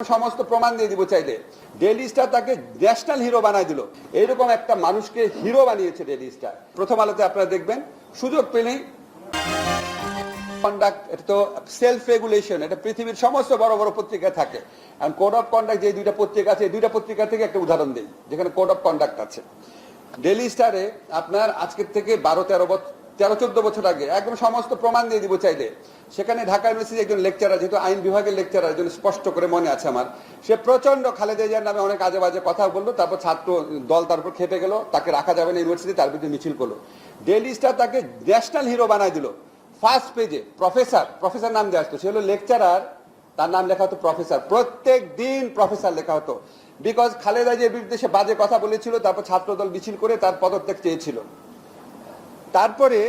সমস্ত প্রমাণ দিয়ে দিব চাইলে। ডেলি স্টার তাকে ন্যাশনাল হিরো বানায় দিল। এইরকম একটা মানুষকে হিরো বানিয়েছে ডেলি স্টার প্রথম আলোতে আপনারা দেখবেন, সুযোগ পেলেই কন্ডাক্ট এটা তো সেলফ রেগুলেশন এটা পৃথিবীর সমস্ত বড় বড় পত্রিকা থাকে। আর কোড অফ কন্ডাক্ট যে দুইটা পত্রিকা আছে, এই দুইটা পত্রিকা থেকে একটা উদাহরণ দিই, যেখানে কোড অফ কন্ডাক্ট আছে। ডেলি স্টারে আপনার আজকের থেকে বারো তেরো বছর তেরো, চোদ্দ বছর আগে। একদম সমস্ত প্রমাণ দিয়ে দিব চাইলে। সেখানে ঢাকা ইউনিভার্সিটি একজন লেকচারার যেহেতু আইন বিভাগের লেকচারার একজন স্পষ্ট করে মনে আছে আমার। সে প্রচণ্ড খালেদা জিয়ার নামে অনেক আজে বাজে কথা বলল, তারপর ছাত্র দল তার উপর খেপে গেল, তাকে রাখা যাবে না ইউনিভার্সিটি তার বিরুদ্ধে মিছিল করল। ডেলি স্টার তাকে ন্যাশনাল হিরো বানায় দিল ফার্স্ট পেজে প্রফেসর প্রফেসর নাম দিয়ে আসতো সে হলো লেকচারার তার নাম লেখা হতো প্রফেসর প্রত্যেক দিন প্রফেসর লেখা হতো। বিকজ খালেদা জিয়ার বিরুদ্ধে সে বাজে কথা বলেছিল, তারপর ছাত্রদল মিছিল করে তার পদত্যাগ চেয়েছিল। তারপরে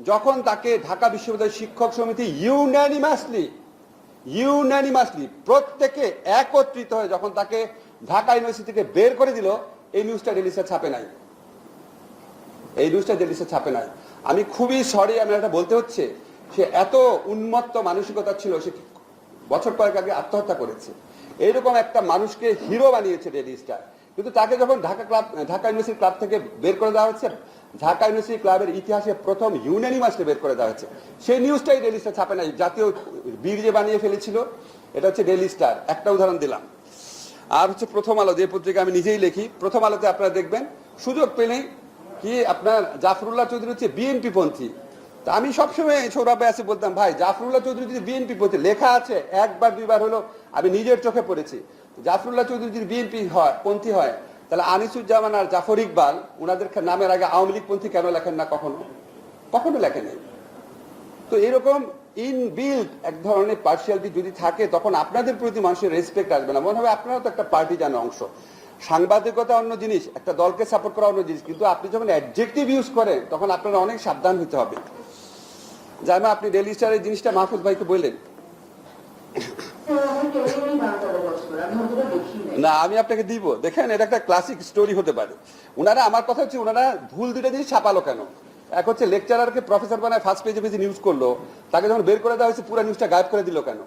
যখন তাকে ঢাকা বিশ্ববিদ্যালয় শিক্ষক সমিতি ইউনানিমাসলি ইউনানিমাসলি প্রত্যেকে একত্রিত হয়ে যখন তাকে ঢাকা ইউনিভার্সিটি থেকে বের করে দিল, এই নিউজটা ডেলিসে ছাপে নাই। এই নিউজটা ডেলিসে ছাপে নাই। আমি খুবই সরি আমি এটা বলতে হচ্ছে, সে এত উন্মত্ত মানসিকতা ছিল, সে বছর কয়েক আগে আত্মহত্যা করেছে। এইরকম একটা মানুষকে হিরো বানিয়েছে ডেলি কিন্তু তাকে যখন Dhaka club, Dhaka University club থেকে বের করে দেওয়া হচ্ছে ঢাকা ইউনিভার্সিটি ক্লাবের ইতিহাসে প্রথম ইউনানিমাসকে বের করে দেওয়া হচ্ছে সেই নিউজটাই ডেলি স্টার ছাপে নাই, জাতীয় বীর যে বানিয়ে ফেলেছিল, এটা হচ্ছে ডেলি স্টার একটা উদাহরণ দিলাম। আর হচ্ছে প্রথম আলো, যে পত্রিকা আমি নিজেই লিখি, প্রথম আলোতে আপনারা দেখবেন, সুযোগ পেলেই কি আপনার জাফরুল্লাহ চৌধুরী হচ্ছে বিএনপি পন্থী। তা আমি সবসময় সৌরভে আসে বলতাম, ভাই, জাফরুল্লাহ চৌধুরী যদি বিএনপি পন্থী, লেখা আছে, একবার দুইবার হলো, আমি নিজের চোখে পড়েছি। জাফরুল্লাহ চৌধুরী যদি বিএনপি হয়, পন্থী হয়, তাহলে আনিসুজ্জামান আর জাফর ইকবাল ওনাদের নামের আগে আওয়ামী লীগ পন্থী কেন লেখেন না কখনো? কখনো লেখেন তো এরকম ইনবিল্ড এক ধরনের পার্সিয়ালিটি যদি থাকে, তখন আপনাদের প্রতি মানুষের রেসপেক্ট আসবে না। মনে হবে আপনারাও তো একটা পার্টি জানো অংশ। সাংবাদিকতা অন্য জিনিস, একটা দলকে সাপোর্ট করা অন্য জিনিস। কিন্তু আপনি যখন অ্যাডজেক্টিভ ইউজ করেন, তখন আপনারা অনেক সাবধান হতে হবে। যেমন আপনি ডেলি স্টারের জিনিসটা মাহফুজ ভাইকে বললেন না, আমি আপনাকে দিব। দেখেন, এটা একটা ক্লাসিক স্টোরি হতে পারে। ওনারা আমার কথা হচ্ছে ওনারা ভুল দুটা জিনিস ছাপালো কেন? এক হচ্ছে লেকচারারকে প্রফেসর বানায় ফার্স্ট পেজে পেজে নিউজ করল, তাকে যখন বের করে দেওয়া হয়েছে, পুরো নিউজটা গায়েব করে দিল কেন?